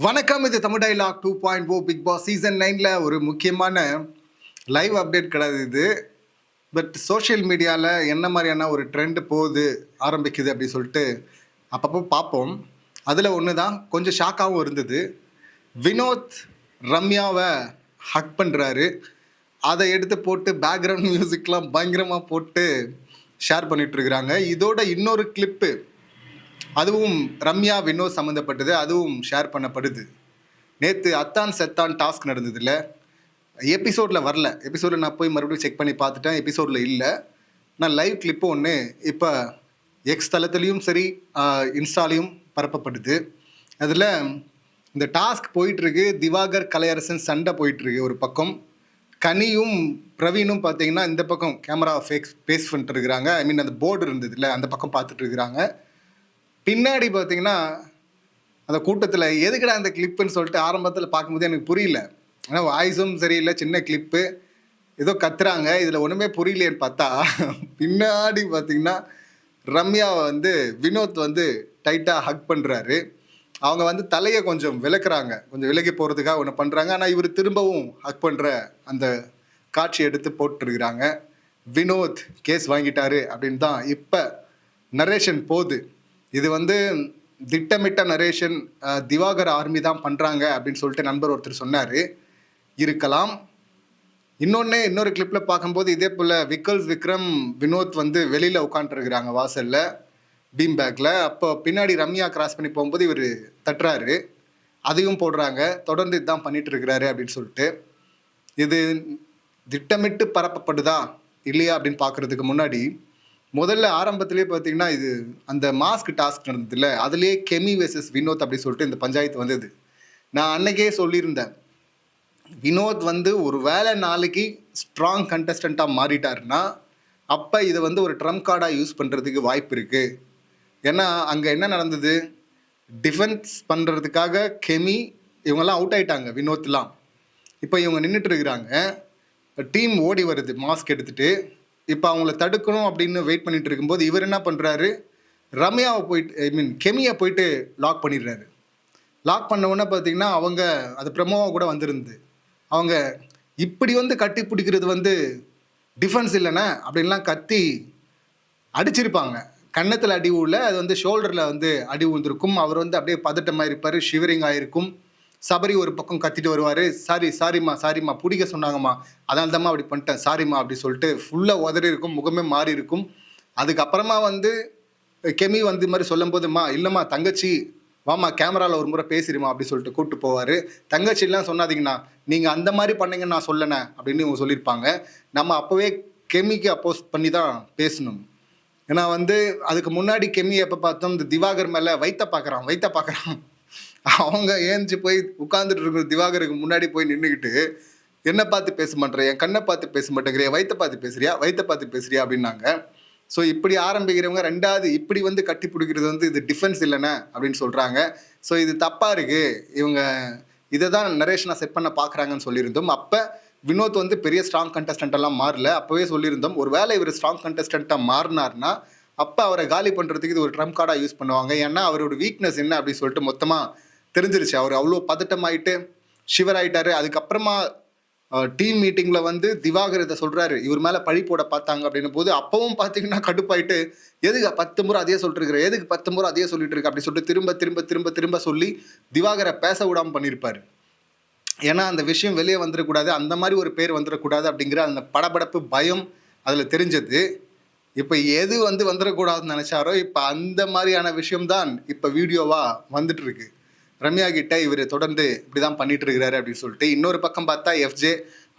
வணக்கம் இது Tamil dialogue two point O Bigg Boss season நைனில் ஒரு முக்கியமான லைவ் அப்டேட் கிடையாது இது. பட் சோஷியல் மீடியாவில் என்ன மாதிரியான ஒரு ட்ரெண்ட் போகுது ஆரம்பிக்குது அப்படின்னு சொல்லிட்டு அப்பப்போ பார்ப்போம். அதில் ஒன்று தான் கொஞ்சம் ஷாக்காகவும் இருந்தது. வினோத் ரம்யாவை ஹக் பண்ணுறாரு அதை எடுத்து போட்டு பேக்ரவுண்ட் மியூசிக்லாம் பயங்கரமாக போட்டு ஷேர் பண்ணிகிட்ருக்குறாங்க இதோட இன்னொரு கிளிப்பு அதுவும் ரம்யா வினோத் சம்மந்தப்பட்டது அதுவும் ஷேர் பண்ணப்படுது. நேற்று அத்தான் செத்தான் டாஸ்க் நடந்ததுல. எபிசோடில் வரல. எபிசோடில் நான் போய் மறுபடியும் செக் பண்ணி பார்த்துட்டேன். எபிசோடில் இல்லை. நான் லைவ் கிளிப்பு ஒன்று இப்போ எக்ஸ் தளத்துலேயும் சரி இன்ஸ்டாலையும் பரப்பப்படுது. அதில் இந்த டாஸ்க் போயிட்டுருக்கு. திவாகர் கலையரசன் சண்டை போயிட்டுருக்கு ஒரு பக்கம். கனியும் பிரவீனும் பார்த்தீங்கன்னா இந்த பக்கம் கேமரா ஃபேக்ஸ் பேஸ் பண்ணிட்டு இருக்கிறாங்க. ஐ மீன் அந்த போர்டு இருந்ததுல அந்த பக்கம் பார்த்துட்டு இருக்கிறாங்க. பின்னாடி பார்த்தீங்கன்னா அந்த கூட்டத்தில் எதுக்கடா அந்த கிளிப்புன்னு சொல்லிட்டு ஆரம்பத்தில் பார்க்கும்போது எனக்கு புரியல. ஏன்னா வாய்ஸும் சரியில்லை சின்ன கிளிப்பு ஏதோ கத்துறாங்க இதில் ஒன்றுமே புரியலையேன்னு பார்த்தா பின்னாடி பார்த்தீங்கன்னா ரம்யாவை வந்து வினோத் வந்து டைட்டாக ஹக் பண்ணுறாரு அவங்க வந்து தலையை கொஞ்சம் விளக்குறாங்க. கொஞ்சம் விலகி போகிறதுக்காக ஒன்று பண்ணுறாங்க ஆனால் இவர் திரும்பவும் ஹக் பண்ணுற அந்த காட்சி எடுத்து போட்டுருக்கிறாங்க. வினோத் கேஸ் வாங்கிட்டாரு அப்படின்னு தான் இப்போ நரேஷன் போகுது. இது வந்து திட்டமிட்ட நரேஷன் திவாகர் ஆர்மி தான் பண்ணுறாங்க அப்படின்னு சொல்லிட்டு நண்பர் ஒருத்தர் சொன்னார். இருக்கலாம். இன்னொன்று இன்னொரு கிளிப்பில் பார்க்கும்போது இதே போல் விக்கல்ஸ் விக்ரம் வினோத் வந்து வெளியில் உட்காந்துருக்குறாங்க வாசலில் பீம் பேக்கில் அப்போ பின்னாடி ரம்யா கிராஸ் பண்ணி போகும்போது இவர் தட்டுறாரு. அதையும் போடுறாங்க. தொடர்ந்து இதுதான் பண்ணிட்டு இருக்கிறாரு அப்படின்னு சொல்லிட்டு. இது திட்டமிட்டு பரப்பப்படுதா இல்லையா அப்படின்னு பார்க்குறதுக்கு முன்னாடி முதல்ல ஆரம்பத்திலே பார்த்தீங்கன்னா இது அந்த மாஸ்க் டாஸ்க் நடந்ததுல அதுலேயே கெமி வெர்சஸ் வினோத் அப்படி சொல்லிட்டு இந்த பஞ்சாயத்து வந்தது. நான் அன்னைக்கே சொல்லியிருந்தேன். வினோத் வந்து ஒரு வேளை நாளைக்கு ஸ்ட்ராங் கண்டஸ்டண்ட்டாக மாறிட்டாருன்னா அப்போ இதை வந்து ஒரு ட்ரம் கார்டாக யூஸ் பண்ணுறதுக்கு வாய்ப்பு இருக்குது ஏன்னா அங்கே என்ன நடந்தது? டிஃபென்ஸ் பண்ணுறதுக்காக கெமி இவங்கெல்லாம் அவுட் ஆயிட்டாங்க வினோத்லாம் இப்போ இவங்க நின்றுட்டு இருக்கிறாங்க. டீம் ஓடி வருது மாஸ்க் எடுத்துகிட்டு இப்போ அவங்கள தடுக்கணும் அப்படின்னு வெயிட் பண்ணிட்டு இருக்கும்போது இவர் என்ன பண்ணுறாரு ரம்யாவை போயிட்டு ஐ மீன் கெமியை போயிட்டு லாக் பண்ணிடுறாரு. லாக் பண்ண உடனே பார்த்தீங்கன்னா அவங்க அது ப்ரமோவாக கூட வந்திருந்து அவங்க இப்படி வந்து கட்டி பிடிக்கிறது வந்து டிஃபென்ஸ் இல்லைன்னா அப்படின்லாம் கத்தி அடிச்சிருப்பாங்க. கன்னத்தில் அடி உள்ள அது வந்து ஷோல்டரில் வந்து அடி விழுந்திருக்கும் அவர் வந்து அப்படியே பதட்டமாக இருப்பார் ஷிவரிங் ஆகிருக்கும் சபரி ஒரு பக்கம் கத்திட்டு வருவார். சாரி சாரிம்மா சாரிம்மா பிடிக்க சொன்னாங்கம்மா. அதனால தான்மா அப்படி பண்ணிட்டேன். சாரிம்மா அப்படி சொல்லிட்டு ஃபுல்லாக உதறி இருக்கும் முகமே மாறி இருக்கும். அதுக்கப்புறமா வந்து கெமி வந்து இது மாதிரி சொல்லும்போதுமா இல்லைம்மா தங்கச்சி வாம்மா கேமராவில் ஒரு முறை பேசிடுமா அப்படி சொல்லிட்டு கூப்பிட்டு போவார். தங்கச்சிலாம் சொன்னாதீங்கண்ணா நீங்கள் அந்த மாதிரி பண்ணீங்கன்னு நான் சொல்லணே அப்படின்னு இவங்க சொல்லியிருப்பாங்க. நம்ம அப்போவே கெமிக்கு அப்போஸ் பண்ணி தான் பேசணும். ஏன்னா வந்து அதுக்கு முன்னாடி கெமி எப்போ பார்த்தோம் இந்த திவாகர் மேலே வைத்த பார்க்குறான் வைத்த பார்க்குறான் அவங்க ஏஞ்சி போய் உட்காந்துட்டு இருக்கிற திவாகருக்கு முன்னாடி போய் நின்றுக்கிட்டு என்ன பார்த்து பேச மாட்டேற என் கண்ணை பார்த்து பேச மாட்டேங்கிறியா? வயிற்ற பார்த்து பேசுறியா? வயிற்ற பார்த்து பேசுறியா? அப்படின்னாங்க. ஸோ இப்படி ஆரம்பிக்கிறவங்க ரெண்டாவது இப்படி வந்து கட்டி பிடிக்கிறது வந்து இது டிஃபென்ஸ் இல்லைண்ணே அப்படின்னு சொல்கிறாங்க ஸோ இது தப்பாக இருக்குது இவங்க இதை தான் நரேஷனை செட் பண்ண பார்க்குறாங்கன்னு சொல்லியிருந்தோம். அப்போ வினோத் வந்து பெரிய ஸ்ட்ராங் கண்டஸ்டண்ட்டெல்லாம் மாறல. அப்போவே சொல்லியிருந்தோம் ஒரு வேளை இவர் ஸ்ட்ராங் கண்டஸ்டண்ட்டாக மாறினார்னா அப்போ அவரை காலி பண்ணுறதுக்கு இது ஒரு ட்ரம் கார்டாக யூஸ் பண்ணுவாங்க. ஏன்னா அவரோட வீக்னஸ் என்ன அப்படின்னு சொல்லிட்டு மொத்தமாக தெரிஞ்சிருச்சு. அவர் அவ்வளோ பதட்டமாயிட்டு ஷிவர் ஆயிட்டாரு அதுக்கப்புறமா டீம் மீட்டிங்கில் வந்து திவாகர் இதை சொல்கிறாரு இவர் மேலே பழி போட பார்த்தாங்க அப்படின்னும் போது அப்பவும் பார்த்தீங்கன்னா கடுப்பாயிட்டு எதுக்கு பத்து முறை அதே சொல்லிட்டு எதுக்கு பத்து முறை அதே சொல்லிட்டு இருக்கு அப்படி சொல்லிட்டு திரும்ப திரும்ப திரும்ப திரும்ப சொல்லி திவாகரை பேச விடாமல் பண்ணியிருப்பாரு. ஏன்னா அந்த விஷயம் வெளியே வந்துடக்கூடாது. அந்த மாதிரி ஒரு பேர் வந்துடக்கூடாது அப்படிங்கிற அந்த படபடப்பு பயம் அதில் தெரிஞ்சது. இப்போ எது வந்து வந்துடக்கூடாதுன்னு நினச்சாரோ இப்போ அந்த மாதிரியான விஷயம்தான் இப்போ வீடியோவாக வந்துட்டு இருக்கு ரம்யா கிட்ட இவர் தொடர்ந்து இப்படி தான் பண்ணிட்டு இருக்கிறாரு அப்படின்னு சொல்லிட்டு இன்னொரு பக்கம் பார்த்தா எஃப்ஜே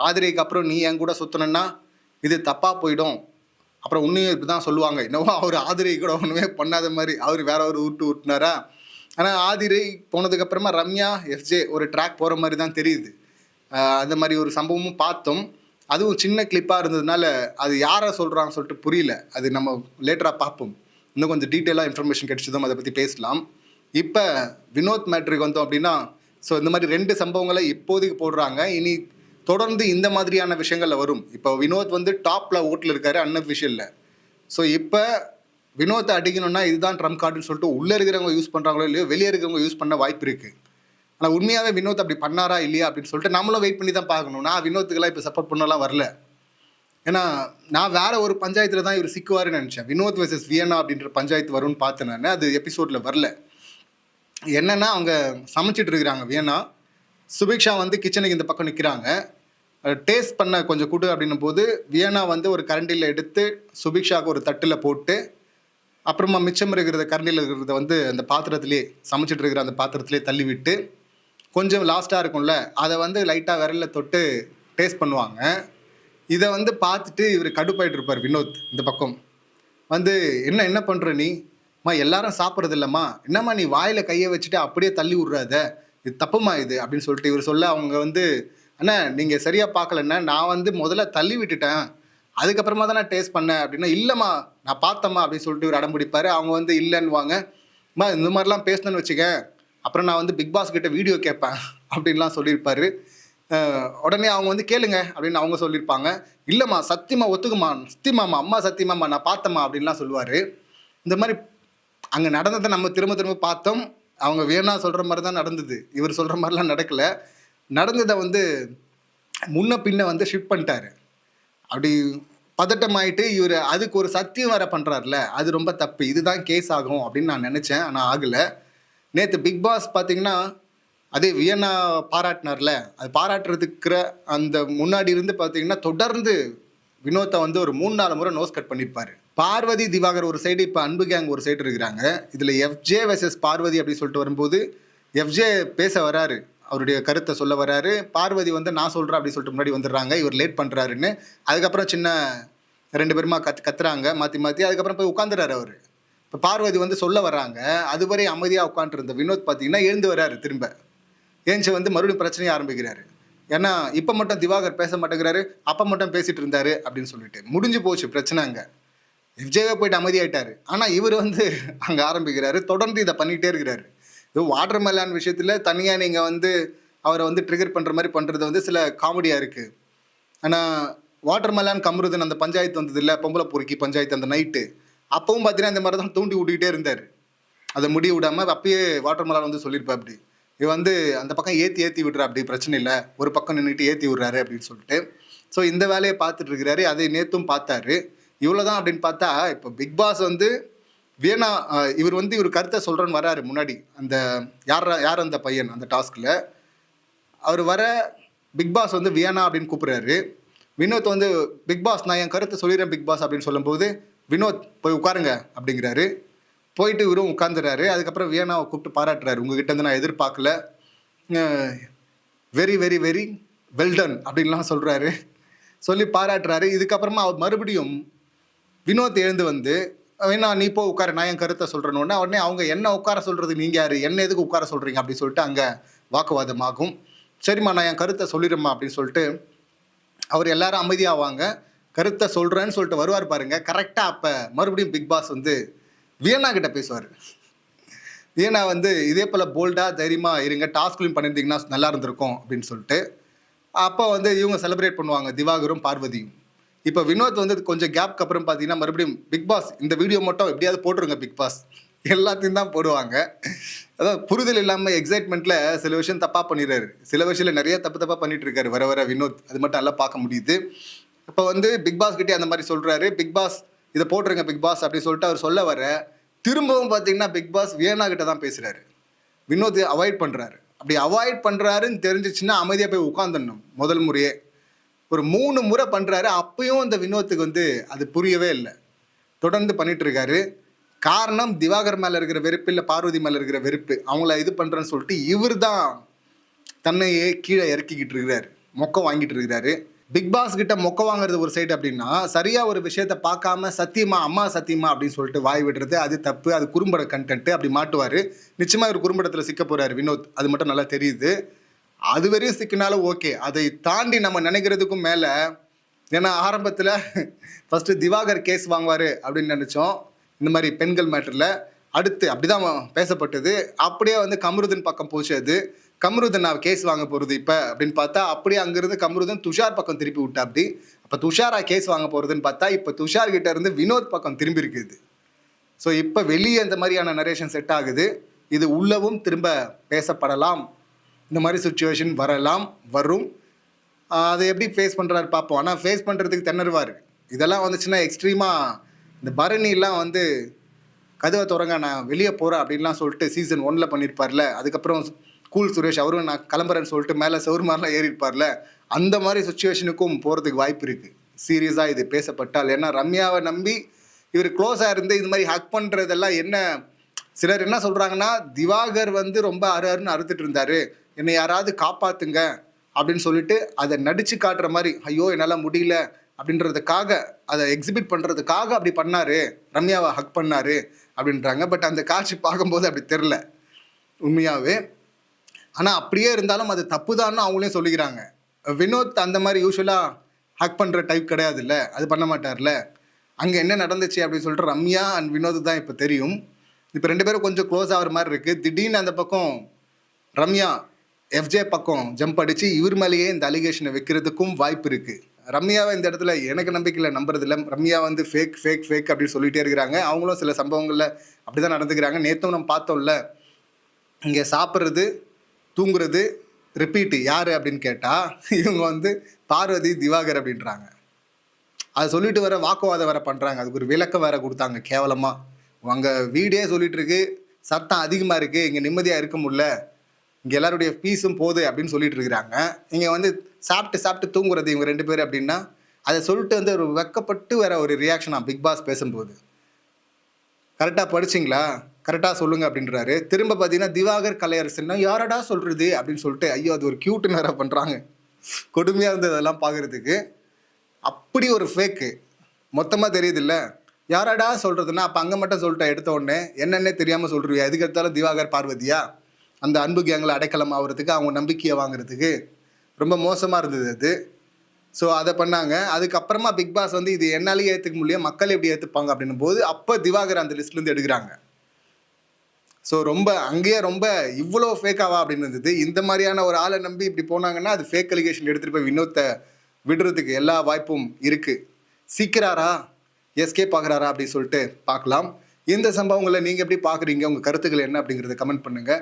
ஆதிரைக்கு அப்புறம் நீ என் கூட சுத்தணுன்னா இது தப்பாக போயிடும். அப்புறம் உன்னையும் இப்படி தான் சொல்லுவாங்க. என்னவோ அவர் ஆதிரை கூட ஒன்றுமே பண்ணாத மாதிரி அவர் வேற ஒரு உருட்டு ஊட்டினாரா ஆனால் ஆதிரை போனதுக்கப்புறமா ரம்யா எஃப்ஜே ஒரு ட்ராக் போகிற மாதிரி தான் தெரியுது அந்த மாதிரி ஒரு சம்பவமும் பார்த்தோம். அதுவும் சின்ன கிளிப்பாக இருந்ததுனால அது யாரை சொல்கிறாங்க சொல்லிட்டு புரியல. அது நம்ம லேட்டராக பார்ப்போம். இன்னும் கொஞ்சம் டீட்டெயிலாக இன்ஃபர்மேஷன் கிடைச்சதும் அதை பற்றி பேசலாம். இப்போ வினோத் மேட்ருக்கு வந்தோம் அப்படின்னா ஸோ இந்த மாதிரி ரெண்டு சம்பவங்களை இப்போதைக்கு போடுறாங்க. இனி தொடர்ந்து இந்த மாதிரியான விஷயங்கள்ல வரும். இப்போ வினோத் வந்து டாப்பில் ஓட்டில் இருக்காரு அன்அஃபிஷியலில். ஸோ இப்போ வினோத்தை அடிக்கணும்னா இதுதான் ட்ரம் கார்டுன்னு சொல்லிட்டு உள்ளே இருக்கிறவங்க யூஸ் பண்ணுறாங்களோ இல்லையோ வெளியே இருக்கிறவங்க யூஸ் பண்ண வாய்ப்பு இருக்குது ஆனால் உண்மையாகவே வினோத் அப்படி பண்ணாரா இல்லையா அப்படின்னு சொல்லிட்டு நம்மளும் வெயிட் பண்ணி தான் பார்க்கணும். நான் வினோத்துக்கெல்லாம் இப்போ சப்போர்ட் பண்ணலாம் வரல. ஏன்னா நான் வேற ஒரு பஞ்சாயத்தில் தான் இவர் சிக்குவாருன்னு நினச்சேன். வினோத் வெர்சஸ் வியன்னா அப்படின்ற பஞ்சாயத்து வரும்னு பார்த்தேன் நான். அது எபிசோடில் வரல. என்னென்னா அவங்க சமைச்சிட்டு இருக்கிறாங்க வேணா சுபிக்ஷா வந்து கிச்சனுக்கு இந்த பக்கம் நிற்கிறாங்க டேஸ்ட் பண்ண கொஞ்சம் கொடு அப்படின்னும் போது வியனா வந்து ஒரு கரண்டியில் எடுத்து சுபிக்ஷாவுக்கு ஒரு தட்டில் போட்டு அப்புறமா மிச்சம் இருக்கிறத கரண்டியில் இருக்கிறத வந்து அந்த பாத்திரத்திலே சமைச்சிட்டு இருக்கிற அந்த பாத்திரத்திலே தள்ளி விட்டு கொஞ்சம் லாஸ்ட்டாக இருக்கும்ல அதை வந்து லைட்டாக விரலில் தொட்டு டேஸ்ட் பண்ணுவாங்க. இதை வந்து பார்த்துட்டு இவர் கடுப்பாயிட்டு இருப்பார் வினோத் இந்த பக்கம். வந்து என்ன என்ன பண்ணுற நீ? அம்மா எல்லாரும் சாப்பிட்றது இல்லைம்மா என்னம்மா நீ வாயில் கையை வச்சுட்டு அப்படியே தள்ளி விட்றாத? இது தப்புமா இது? அப்படின்னு சொல்லிட்டு இவர் சொல்ல அவங்க வந்து அண்ணா நீங்கள் சரியாக பார்க்கலன்னா நான் வந்து முதல்ல தள்ளி விட்டுட்டேன். அதுக்கப்புறமா தான் நான் டேஸ்ட் பண்ணேன். அப்படின்னா இல்லைம்மா நான் பார்த்தம்மா. அப்படின்னு சொல்லிட்டு இவர் அடம் பிடிப்பார். அவங்க வந்து இல்லைன்னுவாங்க. அம்மா இந்த மாதிரிலாம் பேசணும்னு வச்சுக்க. அப்புறம் நான் வந்து பிக் பாஸ் கிட்ட வீடியோ கேட்பேன். அப்படின்லாம் சொல்லியிருப்பாரு. உடனே அவங்க வந்து கேளுங்க. அப்படின்னு அவங்க சொல்லியிருப்பாங்க. இல்லைம்மா சத்தியமா ஒத்துக்குமா சத்தியமாம்மா. அம்மா சத்தியமாம்மா. நான் பார்த்தம்மா. அப்படின்லாம் சொல்லுவார். இந்த மாதிரி அங்கே நடந்ததை நம்ம திரும்ப திரும்ப பார்த்தோம். அவங்க வேணா சொல்கிற மாதிரி தான் நடந்தது. இவர் சொல்கிற மாதிரிலாம் நடக்கலை. நடந்ததை வந்து முன்ன பின்ன வந்து ஷிஃப்ட் பண்ணிட்டாரு. அப்படி பதட்டமாயிட்டு இவர் அதுக்கு ஒரு சத்தியம் வேற பண்ணுறாருல அது ரொம்ப தப்பு. இதுதான் கேஸ் ஆகும் அப்படின்னு நான் நினச்சேன். ஆனால் ஆகலை. நேற்று பிக் பாஸ் பார்த்தீங்கன்னா அதே வியன்னா பாராட்டினார்ல. அது பாராட்டுறதுக்குற அந்த முன்னாடி இருந்து பார்த்தீங்கன்னா தொடர்ந்து வினோத்தை வந்து ஒரு மூணு நாலு முறை நோஸ் கட் பண்ணியிருப்பாரு பார்வதி திவாகர் ஒரு சைடு இப்போ அன்பு கேங் ஒரு சைடு இருக்கிறாங்க. இதில் எஃப்ஜே வெர்சஸ் பார்வதி அப்படின்னு சொல்லிட்டு வரும்போது எஃப்ஜே பேச வராரு. அவருடைய கருத்தை சொல்ல வராரு. பார்வதி வந்து நான் சொல்கிறேன் அப்படின்னு சொல்லிட்டு முன்னாடி வந்துடுறாங்க. இவர் லேட் பண்ணுறாருன்னு அதுக்கப்புறம் சின்ன ரெண்டு பேருமா கத் கத்துறாங்க. மாற்றி மாற்றி அதுக்கப்புறம் போய் உட்காந்துறாரு அவர். இப்போ பார்வதி வந்து சொல்ல வராங்க. அதுவரை அமைதியாக உட்காந்துருந்த வினோத் பார்த்தீங்கன்னா எழுந்து வராரு திரும்ப. ஏஞ்சி வந்து மறுபடியும் பிரச்சனையை ஆரம்பிக்கிறாரு. ஏன்னா இப்போ மட்டும் திவாகர் பேச மாட்டேங்கிறாரு. அப்போ மட்டும் பேசிகிட்டு இருந்தாரு அப்படின்னு சொல்லிட்டு. முடிஞ்சு போச்சு பிரச்சனை அங்கே. விஜயவே போயிட்டு அமைதியாயிட்டாரு. ஆனால் இவர் வந்து அங்கே ஆரம்பிக்கிறாரு. தொடர்ந்து இதை பண்ணிகிட்டே இருக்கிறாரு. இது வாட்டர் மெலான் விஷயத்தில் தனியாக நீங்கள் வந்து அவரை வந்து ட்ரிகர் பண்ணுற மாதிரி பண்ணுறது வந்து சில காமெடியாக இருக்குது ஆனால் வாட்டர் மெலான் கமருதன் அந்த பஞ்சாயத்து வந்தது இல்லை பொம்பளை பொறுக்கி பஞ்சாயத்து அந்த நைட்டு அப்பவும் பார்த்தீங்கன்னா இந்த மாதிரி தான் தூண்டி விட்டுக்கிட்டே இருந்தார். அதை முடிய விடாமல் அப்பயே வாட்டர் மெலான் வந்து சொல்லியிருப்பா அப்படி இது வந்து அந்த பக்கம் ஏற்றி ஏற்றி விட்றா அப்படி பிரச்சனை இல்லை. ஒரு பக்கம் நின்றுட்டு ஏற்றி விட்றாரு அப்படின்னு சொல்லிட்டு. ஸோ இந்த வேலையை பார்த்துட்டு இருக்கிறாரு. அதை நேற்றும் பார்த்தாரு. இவ்வளோதான் அப்படின்னு பார்த்தா இப்போ பிக் பாஸ் வந்து வேணா இவர் வந்து இவர் கருத்தை சொல்கிறேன்னு வராரு முன்னாடி. அந்த யார் யார் அந்த பையன் அந்த டாஸ்கில்? அவர் வர பிக் பாஸ் வந்து வியனா அப்படின்னு கூப்பிட்றாரு. வினோத் வந்து பிக் பாஸ் நான் என் கருத்தை சொல்லிடுறேன் பிக் பாஸ் அப்படின்னு சொல்லும்போது வினோத் போய் உட்காருங்க அப்படிங்கிறாரு. போயிட்டு இவரும் உட்காந்துறாரு அதுக்கப்புறம் வியனாவை கூப்பிட்டு பாராட்டுறாரு. உங்ககிட்ட வந்து நான் எதிர்பார்க்கல. வெரி வெரி வெரி வெல்டன் அப்படின்லாம் சொல்கிறாரு சொல்லி பாராட்டுறாரு. இதுக்கப்புறமா அவர் மறுபடியும் வினோத் எழுந்து வந்து வேணா நீ போ உட்கார நான் என் கருத்தை சொல்கிறேன்னு உடனே அவங்க என்ன உட்கார சொல்கிறது நீங்கள் யார்? என்ன எதுக்கு உட்கார சொல்கிறீங்க அப்படின்னு சொல்லிட்டு அங்கே வாக்குவாதமாகும். சரிம்மா நான் என் கருத்தை சொல்லிடுறேம்மா அப்படின்னு சொல்லிட்டு அவர் எல்லாரும் அமைதியாவாங்க. கருத்தை சொல்கிறேன்னு சொல்லிட்டு வருவார் பாருங்க. கரெக்டாக அப்போ மறுபடியும் பிக் பாஸ் வந்து வியன்னா கிட்ட பேசுவார். வியன்னா வந்து இதே போல் போல்டாக தைரியமாக இருங்க. டாஸ்க்லையும் பண்ணியிருந்தீங்கன்னா நல்லா இருந்திருக்கும் அப்படின்னு சொல்லிட்டு. அப்போ வந்து இவங்க செலிப்ரேட் பண்ணுவாங்க. திவாகரும் பார்வதியும். இப்போ வினோத் வந்து கொஞ்சம் கேப்க்கு அப்புறம் பார்த்தீங்கன்னா மறுபடியும் பிக் பாஸ் இந்த வீடியோ மட்டும் எப்படியாவது போட்டுருங்க பிக் பாஸ் எல்லாத்தையும் தான் போடுவாங்க. அதாவது புரிதல் இல்லாமல் எக்ஸைட்மெண்ட்டில் சில விஷயம் தப்பாக பண்ணிடுறாரு. சில விஷயத்தில் நிறைய தப்பு தப்பாக பண்ணிட்டு இருக்காரு வர வர வினோத். அது மட்டும் நல்லா பார்க்க முடியுது. இப்போ வந்து பிக் பாஸ் கிட்டே அந்த மாதிரி சொல்கிறாரு பிக் பாஸ் இதை போட்டுருங்க பிக் பாஸ் அப்படின்னு சொல்லிட்டு அவர் சொல்ல வர திரும்பவும் பார்த்தீங்கன்னா பிக் பாஸ் வியனா கிட்ட தான் பேசுகிறாரு வினோத் அவாய்ட் பண்ணுறாரு அப்படி அவாய்ட் பண்ணுறாருன்னு தெரிஞ்சிச்சுன்னா அமைதியாக போய் உட்காந்துடணும் முதல் முறையே. ஒரு மூணு முறை பண்ணுறாரு அப்பயும் அந்த வினோத்துக்கு வந்து அது புரியவே இல்லை. தொடர்ந்து பண்ணிட்டு இருக்காரு காரணம் திவாகர் மேலே இருக்கிற வெறுப்பு இல்லை பார்வதி மேலே இருக்கிற வெறுப்பு. அவங்கள இது பண்ணுறேன்னு சொல்லிட்டு இவர் தான் தன்னையே கீழே இறக்கிக்கிட்டு இருக்கிறாரு. மொக்க வாங்கிட்டு இருக்கிறாரு. பிக் பாஸ் கிட்ட மொக்க வாங்குறது ஒரு சைடு அப்படின்னா சரியா ஒரு விஷயத்த பார்க்காம சத்தியமா அம்மா சத்தியமா அப்படின்னு சொல்லிட்டு வாய் விடுறது அது தப்பு அது குறும்பட கண்டென்ட் அப்படி மாட்டுவார். நிச்சயமா ஒரு குறும்படத்தில் சிக்க போறாரு வினோத். அது மட்டும் நல்லா தெரியுது. அது வரையும் சிக்கினாலும் ஓகே. அதை தாண்டி நம்ம நினைக்கிறதுக்கும் மேலே ஏன்னா ஆரம்பத்தில் ஃபஸ்ட்டு திவாகர் கேஸ் வாங்குவார் அப்படின்னு நினச்சோம். இந்த மாதிரி பெண்கள் மேட்டரில். அடுத்து அப்படிதான் பேசப்பட்டது. அப்படியே வந்து கமருதன் பக்கம் போச்சு அது. கமருதன் நான் கேஸ் வாங்க போகிறது இப்போ அப்படின்னு பார்த்தா அப்படியே அங்கேருந்து கமருதன் துஷார் பக்கம் திருப்பி விட்டா அப்படி அப்போ துஷாரா கேஸ் வாங்க போகிறதுன்னு பார்த்தா இப்போ துஷார் கிட்ட இருந்து வினோத் பக்கம் திரும்பி இருக்குது ஸோ இப்போ வெளியே இந்த மாதிரியான நரேஷன் செட் ஆகுது. இது உள்ளவும் திரும்ப பேசப்படலாம். இந்த மாதிரி சுச்சுவேஷன் வரலாம் வரும். அதை எப்படி ஃபேஸ் பண்ணுறாரு பார்ப்போம். ஆனால் ஃபேஸ் பண்ணுறதுக்கு திணறுவார் இதெல்லாம் வந்துச்சுன்னா எக்ஸ்ட்ரீமாக இந்த பரணிலாம் வந்து கதவை திறங்க நான் வெளியே போகிறேன் அப்படின்லாம் சொல்லிட்டு சீசன் ஒன்ல பண்ணியிருப்பார்ல அதுக்கப்புறம் கூல் சுரேஷ் அவரும் நான் கிளம்புறேன்னு சொல்லிட்டு மேலே சவுர் மாதிரிலாம் ஏறியிருப்பார்ல அந்த மாதிரி சுச்சுவேஷனுக்கும் போகிறதுக்கு வாய்ப்பு இருக்குது சீரியஸாக இது பேசப்பட்டால். ஏன்னா ரம்யாவை நம்பி இவர் க்ளோஸாக இருந்து இது மாதிரி ஹக் பண்ணுறதெல்லாம் என்ன சிலர் என்ன சொல்கிறாங்கன்னா திவாகர் வந்து ரொம்ப அரு அருன்னு அறுத்துட்டு இருந்தார். என்னை யாராவது காப்பாத்துங்க அப்படின்னு சொல்லிட்டு அதை நடிச்சு காட்டுற மாதிரி ஐயோ என்னால் முடியல அப்படின்றதுக்காக அதை எக்ஸிபிட் பண்ணுறதுக்காக அப்படி பண்ணாரு. ரம்யாவை ஹக் பண்ணாரு அப்படின்றாங்க. பட் அந்த காட்சி பார்க்கும்போது அப்படி தெரில உண்மையாகவே ஆனால் அப்படியே இருந்தாலும் அது தப்பு அவங்களே சொல்லிக்கிறாங்க. வினோத் அந்த மாதிரி யூஸ்வலாக ஹக் பண்ணுற டைப் கிடையாதுல்ல. அது பண்ண மாட்டார்ல. அங்கே என்ன நடந்துச்சு அப்படின்னு சொல்லிட்டு ரம்யா அண்ட் வினோத் தான் இப்போ தெரியும். இப்போ ரெண்டு பேரும் கொஞ்சம் க்ளோஸ் ஆகிற மாதிரி இருக்குது திடீர்னு அந்த பக்கம் ரம்யா எஃப்ஜே பக்கம் ஜம்ப் அடித்து இவர் மேலேயே இந்த அலிகேஷனை வைக்கிறதுக்கும் வாய்ப்பு இருக்குது ரம்யாவை இந்த இடத்துல எனக்கு நம்பிக்கையில் நம்புறதில்ல ரம்யா வந்து ஃபேக் ஃபேக் ஃபேக் அப்படின்னு சொல்லிட்டே இருக்கிறாங்க. அவங்களும் சில சம்பவங்களில் அப்படி தான் நடந்துக்கிறாங்க. நேற்றும் நம்ம பார்த்தோம்ல இங்கே சாப்பிட்றது தூங்குறது ரிப்பீட்டு யார் அப்படின்னு கேட்டால் இவங்க வந்து பார்வதி திவாகர் அப்படின்றாங்க. அதை சொல்லிட்டு வர வாக்குவாதம் வேற பண்ணுறாங்க அதுக்கு ஒரு விளக்கம் வேற கொடுத்தாங்க கேவலமாக அங்கே வீடே சொல்லிட்டு இருக்கு. சத்தம் அதிகமாக இருக்குது இங்கே நிம்மதியாக இருக்க முடியல. இங்கே எல்லாருடைய பீஸும் போகுது அப்படின்னு சொல்லிட்டு இருக்கிறாங்க. இங்கே வந்து சாப்பிட்டு சாப்பிட்டு தூங்குறது இவங்க ரெண்டு பேர் அப்படின்னா அதை சொல்லிட்டு வந்து ஒரு வெக்கப்பட்டு வேற ஒரு ரியாக்ஷனா பிக் பாஸ் பேசும்போது. கரெக்டாக படிச்சிங்களா? கரெக்டாக சொல்லுங்க அப்படின்றாரு. திரும்ப பார்த்தீங்கன்னா திவாகர் கலையரசன்னா யாரடா சொல்கிறது அப்படின்னு சொல்லிட்டு ஐயோ அது ஒரு கியூட் வேற பண்ணுறாங்க கொடுமையாக இருந்தது அதெல்லாம் பார்க்குறதுக்கு. அப்படி ஒரு ஃபேக்கு மொத்தமாக தெரியுதுல்ல. யாரடா சொல்கிறதுன்னா அப்போ அங்கே மட்டும் சொல்லிட்டேன் எடுத்த உடனே என்னென்னே தெரியாமல் சொல்கிறியா எதுக்கு எடுத்தாலும் திவாகர் பார்வதியா? அந்த அன்பு கேங்களை அடைக்கலம் ஆகுறதுக்கு அவங்க நம்பிக்கையை வாங்குறதுக்கு ரொம்ப மோசமாக இருந்தது அது. ஸோ அதை பண்ணாங்க. அதுக்கப்புறமா பிக் பாஸ் வந்து இது என்னாலேயே ஏற்றுக்க முடியும் மக்கள் எப்படி ஏற்றுப்பாங்க அப்படின்னும் போது அப்போ திவாகர் அந்த லிஸ்ட்லேருந்து எடுக்கிறாங்க. ஸோ ரொம்ப அங்கேயே ரொம்ப இவ்வளோ ஃபேக்காவா அப்படின்னு இருந்தது. இந்த மாதிரியான ஒரு ஆளை நம்பி இப்படி போனாங்கன்னா அது ஃபேக் அலிகேஷன் எடுத்துகிட்டு போய் வினோத்தை விடுறதுக்கு எல்லா வாய்ப்பும் இருக்குது சீக்கிராரா எஸ்கேப் பார்க்குறாரா அப்படின்னு சொல்லிட்டு பார்க்கலாம். இந்த சம்பவங்களை நீங்கள் எப்படி பார்க்குறீங்க? உங்கள் கருத்துக்கள் என்ன அப்படிங்கிறத கமெண்ட் பண்ணுங்கள்